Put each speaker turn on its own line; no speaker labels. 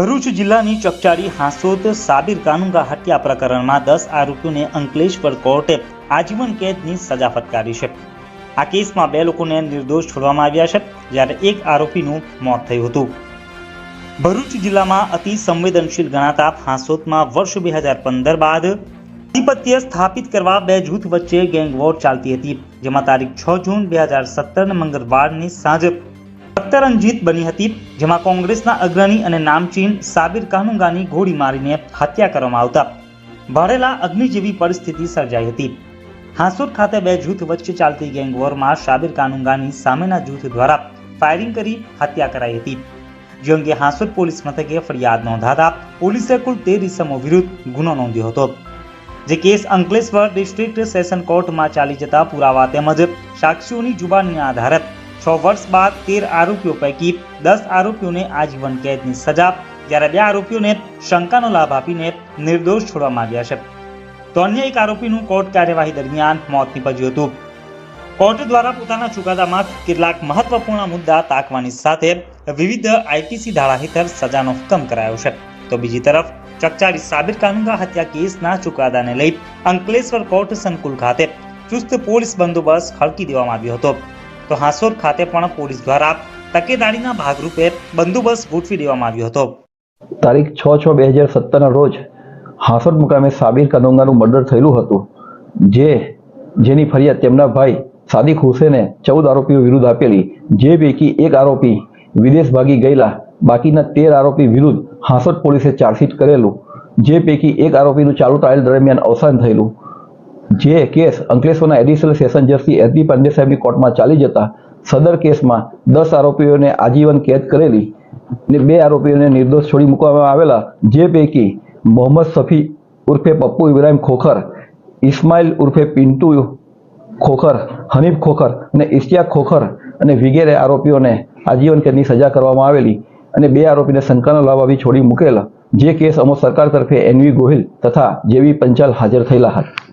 ભરૂચ જિલ્લાની ચકચારી હાંસોદ સાબિર કાનુંગા હત્યા પ્રકરણમાં દસ આરોપીઓને અંકલેશ્વર કોર્ટે આજીવન કેદની સજા ફટકારી છે. આ કેસમાં બે લોકોને નિર્દોષ છોડવામાં આવ્યા છે, જ્યારે એક આરોપીનું મોત થયું હતું. ભરૂચ જિલ્લામાં અતિ સંવેદનશીલ ગણાતા હાંસોદમાં વર્ષ બે હજાર પંદર બાદ આધિપત્ય સ્થાપિત કરવા બે જૂથ વચ્ચે ગેંગવોર ચાલતી હતી, જેમાં તારીખ છ જૂન બે હજાર સત્તરના મંગળવારની સાંજે સત્તરંજીત બની હતી, જેમાં કોંગ્રેસના અગ્રણી અને નામચીન સાબિર કાનુંગાની ગોળી મારીને હત્યા કરવામાં આવતા. ભરેલા અગ્નિ જેવી પરિસ્થિતિ સર્જાઈ હતી. હાંસુર ખાતે બે જૂથ વચ્ચે ચાલતી ગેંગવોરમાં સાબિર કાનુંગાની સામેના જૂથ દ્વારા ફાયરિંગ કરી હત્યા કરાઈ હતી. જે અંગે હાંસુર પોલીસ મથકે ફરિયાદ નોંધાતા પોલીસે કુલ તેર ઇસમો વિરુદ્ધ ગુનો નોંધ્યો હતો. જે કેસ અંકલેશ્વર ડિસ્ટ્રિક્ટ સેશન કોર્ટમાં ચાલી જતા પુરાવા તેમજ સાક્ષીઓની જુબાનના આધારે છ વર્ષ બાદ તેર આરોપીઓ પૈકી દસ આરોપીઓને આજીવન કેદની સજા, જ્યારે બે આરોપીઓને શંકાનો લાભ આપીને નિર્દોષ છોડવામાં આવ્યા છે. તો અન્ય એક આરોપીનું કોર્ટ કાર્યવાહી દરમિયાન મોત નીપજ્યું હતું. કોર્ટ દ્વારા પોતાના ચુકાદામાં કેટલાક મહત્વપૂર્ણ મુદ્દા તાકવાની સાથે વિવિધ આઈપીસી ધારા હેઠળ સજાનો હુકમ કરાયો છે. તો બીજી તરફ, ચકચારી સાબિર કાનુંગા હત્યા કેસના ચુકાદાને લઈ અંકલેશ્વર કોર્ટ સંકુલ ખાતે ચુસ્ત પોલીસ બંદોબસ્ત ખડકી દેવામાં આવ્યો હતો. તો હાંસોદ ખાતે પણ પોલીસ દ્વારા તકેદારીના ભાગરૂપે બંદોબસ્ત ગોઠવી દેવામાં આવ્યો હતો.
તારીખ છ છ બે હજાર સત્તરના રોજ હાંસોદ મુકામે સાબિર કનોંગાનું મર્ડર થયેલું હતું, જે, જેની ફરિયાદ તેમના ભાઈ સાદિક હુસેને ચૌદ આરોપીઓ વિરુદ્ધ આપેલી, જે પૈકી એક આરોપી વિદેશ ભાગી ગયેલા, બાકીના તેર આરોપી વિરુદ્ધ હાંસોદ પોલીસે ચાર્જશીટ કરેલું, જે પૈકી એક આરોપીનું ચાલુ ટ્રાયલ દરમિયાન અવસાન થયેલું જે કેસ અંકલેશ્વરના એડિશનલ સેશન જજથી એસબી પાંડે સાહેબની કોર્ટમાં ચાલી જતા સદર કેસમાં દસ આરોપીઓને આજીવન કેદ કરેલી ને બે આરોપીઓને નિર્દોષ છોડી મૂકવામાં આવેલા જે પૈકી મોહમ્મદ સફી ઉર્ફે પપ્પુ ઇબ્રાહિમ ખોખર ઇસ્માઇલ ઉર્ફે પિન્ટુ ખોખર, હનીફ ખોખર અને ઇશ્તિયાક ખોખર અને વિગેરે આરોપીઓને આજીવન કેદની સજા કરવામાં આવેલી અને બે આરોપીને શંકાનો લાભ છોડી મૂકેલા. જે કેસ અમો સરકાર તરફે એનવી ગોહિલ તથા જેવી પંચાલ હાજર થયેલા હતા.